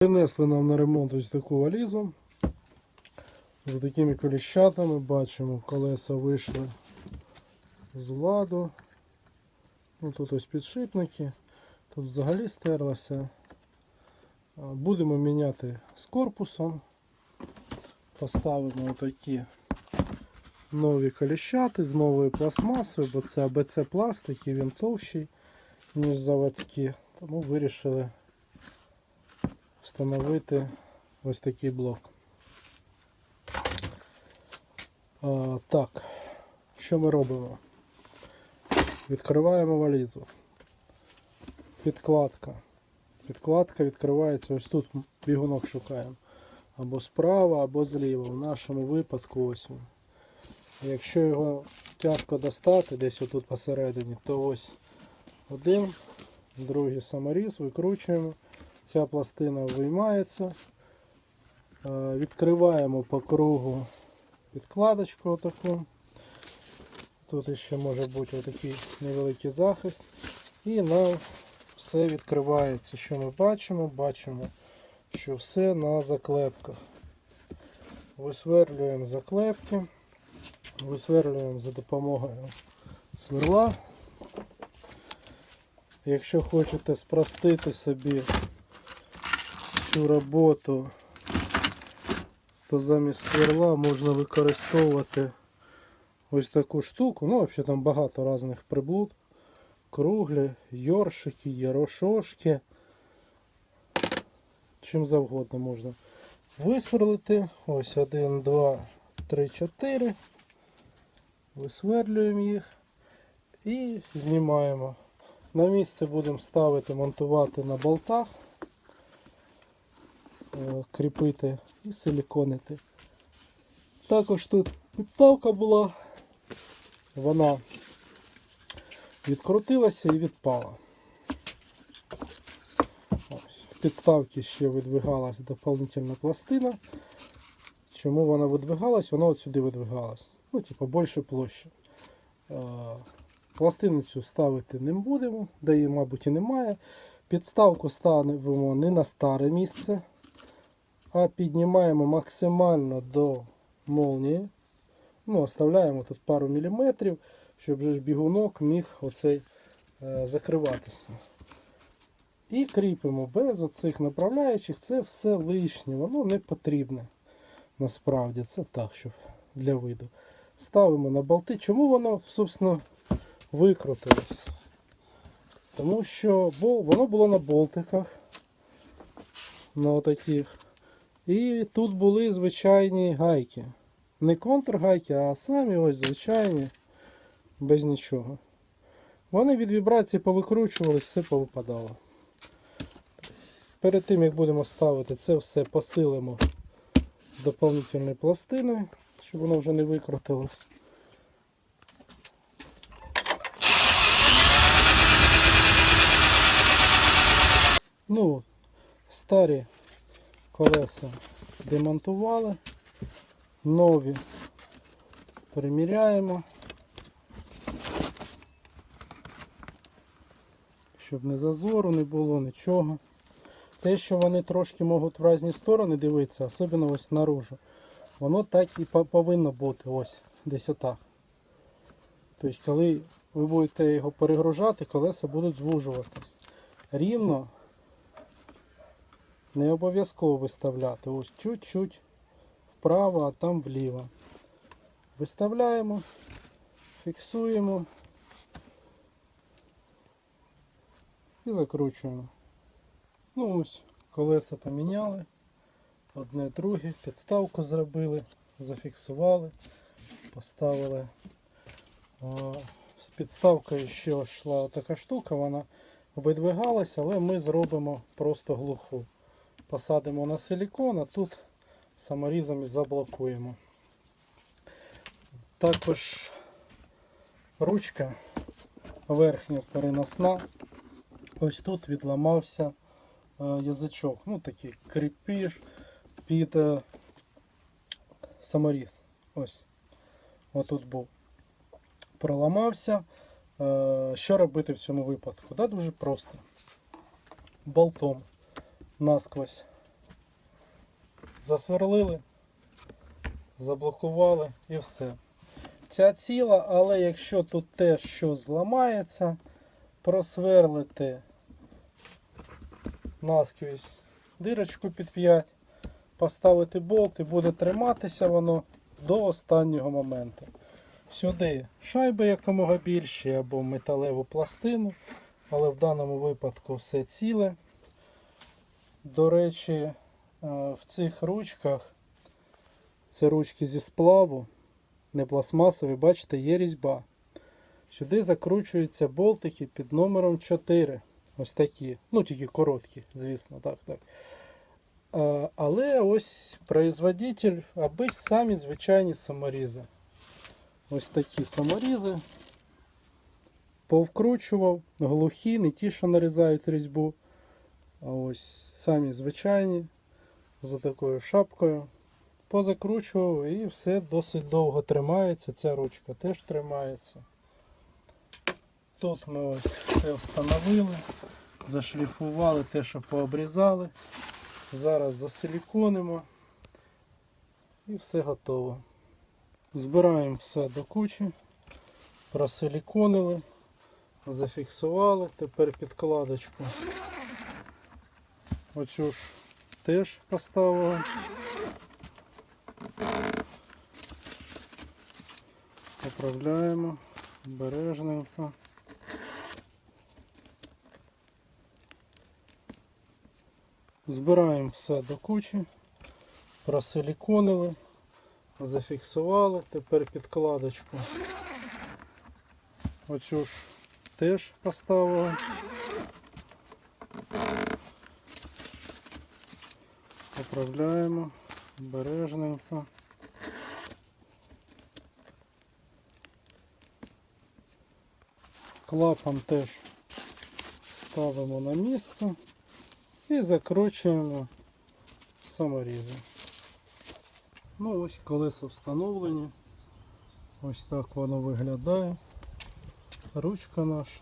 Принесли нам на ремонт ось таку валізу. З такими коліщатами бачимо, колеса вийшли з ладу. Ну, тут ось підшипники. Тут взагалі стерлося. Будемо міняти з корпусом. Поставимо такі нові коліщати з новою пластмасою, бо це АБЦ пластик і він товщий, ніж заводські. Тому вирішили встановити ось такий блок. А, так, що ми робимо? Відкриваємо валізу. Підкладка. Підкладка відкривається ось тут бігунок шукаємо. Або справа, або зліва. В нашому випадку ось. Якщо його тяжко достати, десь отут посередині, то ось один, другий саморіз, викручуємо. Ця пластина виймається. Е, Відкриваємо по кругу підкладочку отаку. Тут ще може бути отакий невеликий захист. І нам все відкривається. Що ми бачимо? Бачимо, що все на заклепках. Висверлюємо заклепки, висверлюємо за допомогою сверла. Якщо хочете спростити собі цю роботу, то замість сверла можна використовувати ось таку штуку. Ну, взагалі там багато різних приблуд. Круглі, йоршики, ярошошки. Чим завгодно можна висверлити. Ось один, два, три, чотири. Висверлюємо їх і знімаємо. На місце будемо ставити, монтувати на болтах, кріпити і силіконити. Також тут підставка була, вона відкрутилася і відпала. Ось. В підставці ще видвигалась доповнительна пластина. Чому вона видвигалась? Вона от сюди видвигалась. Ну, типу, більше площі. Е, Пластину цю ставити не будемо, де її, мабуть, і немає. Підставку ставимо не на старе місце, а піднімаємо максимально до молнії. Ну, оставляємо тут пару міліметрів, щоб же бігунок міг оцей е, закриватися. І кріпимо без оцих направляючих, це все лишнє, воно не потрібне. Насправді, це так, щоб для виду. Ставимо на болти. Чому воно, собственно, викрутилось? Тому що воно було на болтиках. На отаких. І тут були звичайні гайки. Не контргайки, а самі ось звичайні, без нічого. Вони від вібрації повикручувались, все повипадало. Перед тим як будемо ставити, це все посилимо доповнительною пластиною, щоб воно вже не викрутилось. Ну, старі колеса демонтували, нові приміряємо, щоб не зазору не було, нічого. Те, що вони трошки можуть в різні сторони дивитися, особливо ось наружу, воно так і повинно бути ось десь отак. Тобто, коли ви будете його перегружати, колеса будуть звужуватись. Рівно не обов'язково виставляти. Ось чуть-чуть вправо, а там вліво. Виставляємо, фіксуємо і закручуємо. Ну ось, колеса поміняли. Одне друге, підставку зробили, зафіксували, поставили. О, З підставкою ще йшла така штука, вона видвигалася, але ми зробимо просто глуху. Посадимо на силікон, а тут саморізами заблокуємо. Також ручка верхня переносна. Ось тут відламався е, язичок. Ну такий кріпіж під е, саморіз. Ось. Отут був. Проламався. Е, Що робити в цьому випадку? Да, дуже просто. Болтом насквозь засверлили, заблокували і все. Ця ціла, але якщо тут теж щось зламається, просверлити наскрізь дирочку під 5, поставити болт і буде триматися воно до останнього моменту. Сюди шайби якомога більші або металеву пластину, але в даному випадку все ціле. До речі, е, в цих ручках це ручки зі сплаву, не пластмасові, бачите, є різьба. Сюди закручуються болтики під номером 4. Ось такі. Ну, тільки короткі, звісно, так, так. Е, Але ось производитель, аби самі звичайні саморізи. Ось такі саморізи. Повкручував, глухі, не ті, що нарізають різьбу. А ось самі звичайні, за такою шапкою. Позакручував і все досить довго тримається. Ця ручка теж тримається. Тут ми ось все встановили, зашліфували те, що пообрізали. Зараз засиліконимо і все готово. Збираємо все до кучі, просиліконили, зафіксували. Тепер підкладочку. Оцю ж теж поставили. Поправляємо обережненько. Збираємо все до кучі, просиліконили, зафіксували, тепер підкладочку. Оцю ж теж поставили. Поправляємо обережненько. Клапан теж ставимо на місце і закручуємо саморізи. Ну ось колеса встановлені. Ось так воно виглядає. Ручка наша.